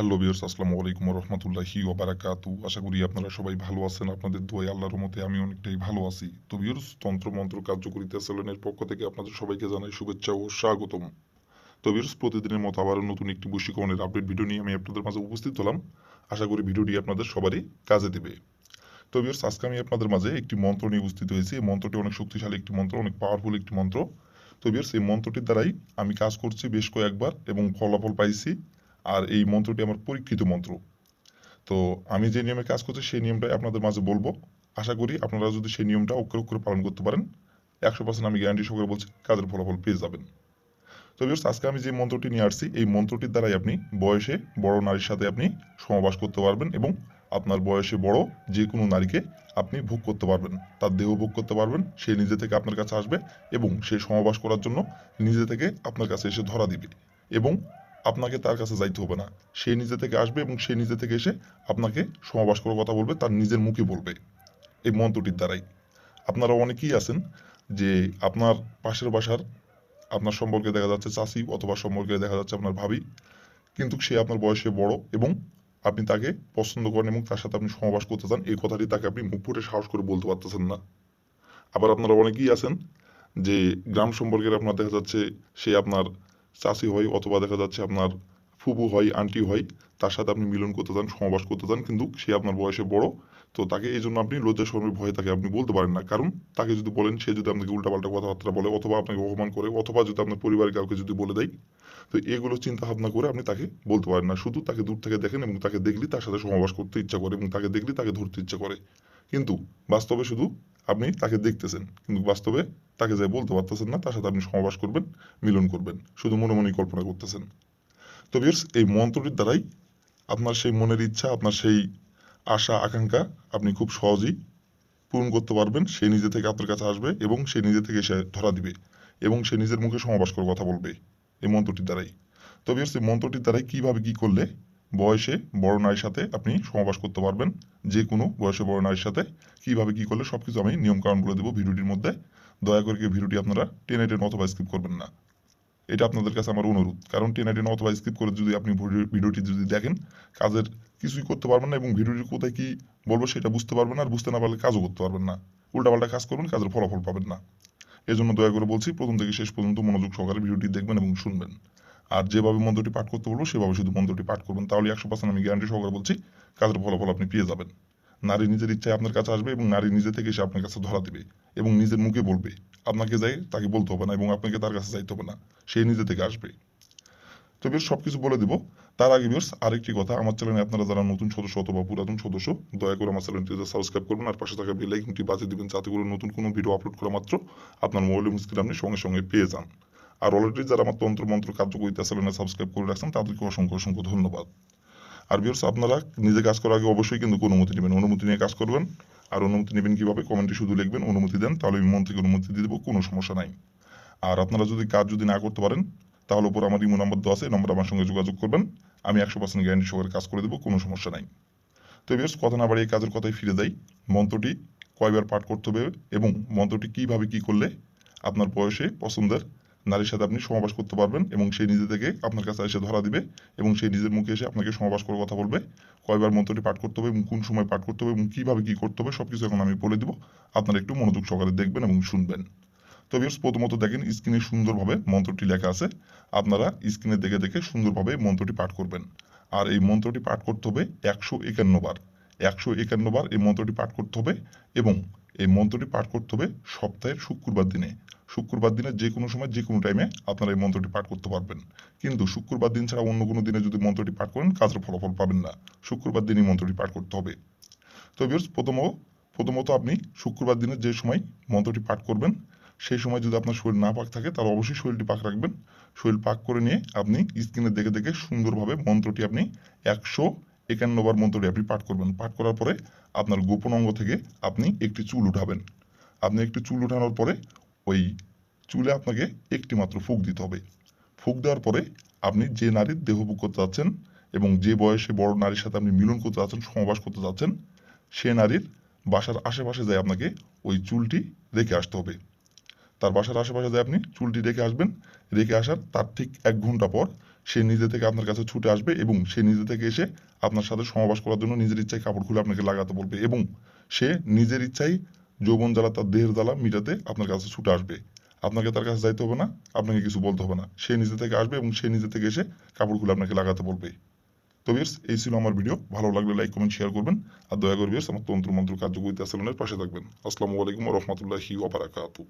Hello বিয়ার্স আসসালামু আলাইকুম রহমতুল্লাহি ওবারাকাতু। আশা করি আপনারা সবাই ভালো আছেন, আপনাদের দোয়াই আল্লাহর মতে আমি অনেকটাই ভালো আছি। তো বিয়ার্স তন্ত্র মন্ত্র কার্যকরিতা সেলেনের পক্ষ থেকে আপনাদের সবাইকে জানাই শুভেচ্ছা ও স্বাগতম। তো বিয়ার্স প্রতিদিনের মতো আবারও নতুন একটি বশীকরণের আপডেট ভিডিও নিয়ে আমি আপনাদের মাঝে উপস্থিত হলাম। আশা করি ভিডিওটি আপনাদের সবারই কাজে দেবে। তো বিয়ার্স আজকে আমি আপনাদের মাঝে একটি মন্ত্র নিয়ে উপস্থিত হয়েছি। এই মন্ত্রটি অনেক শক্তিশালী একটি মন্ত্র, অনেক পাওয়ারফুল একটি মন্ত্র। তো বিয়ার্স এই মন্ত্রটির দ্বারাই আমি কাজ করছি বেশ কয়েকবার এবং ফলাফল পাইছি। আর এই মন্ত্রটি আমার পরীক্ষিত মন্ত্র। তো আমি যে নিয়মে কাজ করছি, সেই নিয়মটাই আপনাদের মাঝে বলব। আশা করি আপনারা যদি সেই নিয়মটা অক্ষরে অক্ষরে পালন করতে পারেন, একশো পার্সেন্ট আমি গ্যারান্টি সহকারে বলছি কাজের ফলাফল পেয়ে যাবেন। তো বিয়ার্স আজকে আমি যে মন্ত্রটি নিয়ে আসছি, এই মন্ত্রটির দ্বারাই আপনি বয়সে বড় নারীর সাথে আপনি সমাবাস করতে পারবেন এবং আপনার বয়সে বড় যে কোনো নারীকে আপনি ভোগ করতে পারবেন। তার দেহ ভোগ করতে পারবেন, সে নিজে থেকে আপনার কাছে আসবে এবং সে সমাবাস করার জন্য নিজে থেকে আপনার কাছে এসে ধরা দিবে এবং আপনাকে তার কাছে যাইতে হবে না। সে নিজে থেকে আসবে এবং সে নিজে থেকে এসে আপনাকে সমাবাস করার কথা বলবে, তার নিজের মুখে বলবে। এই মন্ত্রটির দ্বারাই। আপনারা অনেকেই আছেন যে আপনার পাশের বাসার আপনার সম্পর্কে দেখা যাচ্ছে চাষি অথবা সম্পর্কে দেখা যাচ্ছে আপনার ভাবি, কিন্তু সে আপনার বয়সে বড় এবং আপনি তাকে পছন্দ করেন এবং তার সাথে আপনি সমাবাস করতে চান, এই কথাটি তাকে আপনি মুখ ফুটে সাহস করে বলতে পারতেছেন না। আবার আপনারা অনেকেই আছেন যে গ্রাম সম্পর্কের আপনার দেখা যাচ্ছে সে আপনার চাষি হয় অথবা দেখা যাচ্ছে আপনার ফুবু হয়, আন্টি হয়, তার সাথে আপনি মিলন করতে চান সমাবাস করতে চান, কিন্তু সে আপনার বয়সে বড়, তো তাকে এই জন্য আপনি লজ্জা শরমের ভয়ে তাকে আপনি বলতে পারেন না। কারণ তাকে যদি বলেন, সে যদি আপনাকে উল্টাপাল্টা কথাবার্তা বলে অথবা আপনাকে অপমান করে, অথবা যদি আপনার পরিবারের কাউকে যদি বলে দেয়, তো এগুলো চিন্তা ভাবনা করে আপনি তাকে বলতে পারেন না। শুধু তাকে দূর থেকে দেখেন এবং তাকে দেখলি তার সাথে সমাবাস করতে ইচ্ছা করে এবং তাকে দেখলি তাকে ধরতে ইচ্ছা করে। কিন্তু বাস্তবে শুধু আপনি তাকে দেখতেছেন, কিন্তু বাস্তবে তাকে যাই বলতে পারতেছেন না, তার সাথে আপনি সমাবাস করবেন, মিলন করবেন, শুধু মনে মনেই কল্পনা করতেছেন। তো বিয়ার্স এই মন্ত্রটির দ্বারাই আপনার সেই মনের ইচ্ছা, আপনার সেই আশা, আকাঙ্ক্ষা আপনি খুব সহজেই পূরণ করতে পারবেন, সে নিজে থেকে আপনার কাছে আসবে এবং সে নিজে থেকে এসে ধরা দিবে এবং সে নিজের মুখে সমাবাস করে কথা বলবে, এই মন্ত্রটির দ্বারাই। তো বিয়ার্স এই মন্ত্রটির দ্বারাই কীভাবে কি করলে বয়সে বড় নারীর সাথে আপনি সমাবাস করতে পারবেন। যে কোনো বয়সে বড় নারীর সাথে কীভাবে কি করলে সব কিছু আমি নিয়মকানুন বলে দেবো ভিডিওটির মধ্যে। দয়া করে ভিডিওটি আপনারা টেনে টেনে অথবা স্কিপ করবেন না। এটা আপনাদের কাছে আমার অনুরোধ। কারণ টেনে টেনে অথবা স্কিপ করে যদি আপনি ভিডিও- ভিডিওটি যদি দেখেন, কাজের কিছুই করতে পারবেন না এবং ভিডিওটি কোথায় কি বলব সেটা বুঝতে পারবেন না। আর বুঝতে না পারলে কাজও করতে পারবেন না। উল্টাপাল্টা কাজ করবেন, কাজের ফলাফল পাবেন না। এজন্য দয়া করে বলছি, প্রথম থেকে শেষ পর্যন্ত মনোযোগ সহকারে ভিডিওটি দেখবেন এবং শুনবেন। আর যেভাবে মন্ত্রটি পাঠ করতে বলব, সেভাবে শুধু মন্ত্রটি পাঠ করবেন। তাহলে একশো পার্সেন্ট আমি গ্যারান্টি সহকারে বলছি, কাজের ফলাফল আপনি পেয়ে যাবেন। নারী নিজের ইচ্ছায় আপনার কাছে আসবে এবং নারী নিজে থেকে এসে আপনার কাছে ধরা দিবে এবং নিজের মুখে বলবে। আপনাকে যাই তাকে বলতে হবে না এবং আপনাকে তার কাছে যাইতে হবে না, সে নিজে থেকে আসবে। তো বেশ সব কিছু বলে দিব। তার আগে বেশ আরেকটি কথা, আমার চ্যানেলে আপনারা যারা নতুন সদস্য অথবা পুরাতন সদস্য, দয়া করে আমার চ্যানেলটি সাবস্ক্রাইব করবেন আর পাশে থাকা বেল আইকনটি বাজিয়ে দিবেন, যাতে করে নতুন কোনো ভিডিও আপলোড করা মাত্র আপনার মোবাইলের স্ক্রিন আপনি সঙ্গে সঙ্গে পেয়ে যান। আর অলরেডি যারা আমার তন্ত্র মন্ত্র কার্যকরিতা চ্যানেলে সাবস্ক্রাইব করে রাখছেন, তাদেরকে অসংখ্য অসংখ্য ধন্যবাদ। আর বিয়ার্স আপনারা নিজে কাজ করার আগে অবশ্যই কিন্তু অনুমতি নেবেন। অনুমতি নিয়ে কাজ করবেন। আর অনুমতি নেবেন কীভাবে? কমেন্টে শুধু লিখবেন, অনুমতি দেন, তাহলে আমি মন থেকে অনুমতি দিয়ে দেবো, কোনো সমস্যা নাই। আর আপনারা যদি কাজ যদি না করতে পারেন, তাহলে উপর আমার ইমো নাম্বার দেওয়া আছে নম্বরে আমার সঙ্গে যোগাযোগ করবেন। আমি একশো পার্সেন্ট গ্যারান্টি সহকারে কাজ করে দেবো, কোনো সমস্যা নাই। তো বিয়ার্স কথা না বাড়িয়ে কাজের কথায় ফিরে যাই। মন্ত্রটি কয়বার পাঠ করতে হবে এবং মন্ত্রটি কীভাবে কি করলে আপনার বয়সে, পছন্দের নারীর সাথে আপনি সমাবাস করতে পারবেন এবং সেই নিজে থেকে আপনার কাছে এসে ধরা দিবে এবং সেই নিজের মুখে এসে আপনাকে সমাবাস করার কথা বলবে। কয়বার মন্ত্রটি পাঠ করতে হবে এবং কোন সময় পাঠ করতে হবে এবং কীভাবে কি করতে হবে সবকিছু এখন আমি বলে দিব। আপনারা একটু মনোযোগ সহকারে দেখবেন এবং শুনবেন। তো বিয়ার্স প্রথমত দেখেন স্ক্রিনে সুন্দরভাবে মন্ত্রটি লেখা আছে। আপনারা স্ক্রিনে দেখে দেখে সুন্দরভাবে মন্ত্রটি পাঠ করবেন। আর এই মন্ত্রটি পাঠ করতে হবে একশো একান্ন বার। একশো একান্ন বার এই মন্ত্রটি পাঠ করতে হবে এবং এই মন্ত্রটি পাঠ করতে হবে সপ্তাহের শুক্রবার দিনে। শুক্রবার দিনে যে কোনো সময়, যে কোনো টাইমে আপনারা এই মন্ত্রটি পাঠ করতে পারবেন। কিন্তু শুক্রবার দিন ছাড়া অন্য কোনো দিনে যদি মন্ত্রটি পাঠ করেন, কাজের ফলাফল পাবেন না। শুক্রবার দিনই মন্ত্রটি পাঠ করতে হবে। তো বিয়ার্স প্রথম প্রথমত আপনি শুক্রবার দিনে যে সময় মন্ত্রটি পাঠ করবেন, সেই সময় যদি আপনার শরীর না পাক থাকে, তাহলে অবশ্যই শরীরটি পাক রাখবেন। শরীর পাক করে নিয়ে আপনি স্ক্রিনে দেখে দেখে সুন্দরভাবে মন্ত্রটি আপনি একশো একান্নবার মন্ত্রটি আপনি পাঠ করবেন। পাঠ করার পরে আপনার গোপন অঙ্গ থেকে আপনি একটি চুল উঠাবেন। আপনি একটি চুল উঠানোর পরে ওই চুলে আপনাকে একটি মাত্র ফুক দিতে হবে। ফুক দেওয়ার পরে আপনি যে নারীর দেহভোগ করতে যাচ্ছেন এবং যে বয়সে বড় নারীর সাথে আপনি মিলন করতে যাচ্ছেন সমাবাস করতে যাচ্ছেন, সে নারীর বাসার আশেপাশে যায় আপনাকে ওই চুলটি রেখে আসতে হবে। তার বাসার আশেপাশে যায় আপনি চুলটি রেখে আসবেন। রেখে আসার তার ঠিক এক ঘণ্টা পর সে নিজে থেকে আপনার কাছে ছুটে আসবে এবং সে নিজে থেকে এসে আপনার সাথে সমাবাস করার জন্য নিজের ইচ্ছায় কাপড় খুলে আপনাকে লাগাতে বলবে এবং সে নিজের ইচ্ছায় যৌবন জ্বালা তার দেহের জ্বালা মিটাতে আপনার কাছে ছুটে আসবে। আপনাকে তার কাছে যাইতে হবে না, আপনাকে কিছু বলতে হবে না। সে নিজে থেকে আসবে এবং সে নিজে থেকে এসে কাপড় খুলে আপনাকে লাগাতে বলবে। তো ভিউয়ার্স এই ছিল আমার ভিডিও ভালো লাগলে লাইক কমেন্ট শেয়ার করবেন। আর দয়া করে ভিউয়ার্স আমার তন্ত্র মন্ত্র কার্যকরিতা সেলুনের পাশে থাকবেন। আসসালামু আলাইকুম রহমতুল্লাহি ওবারাকাতু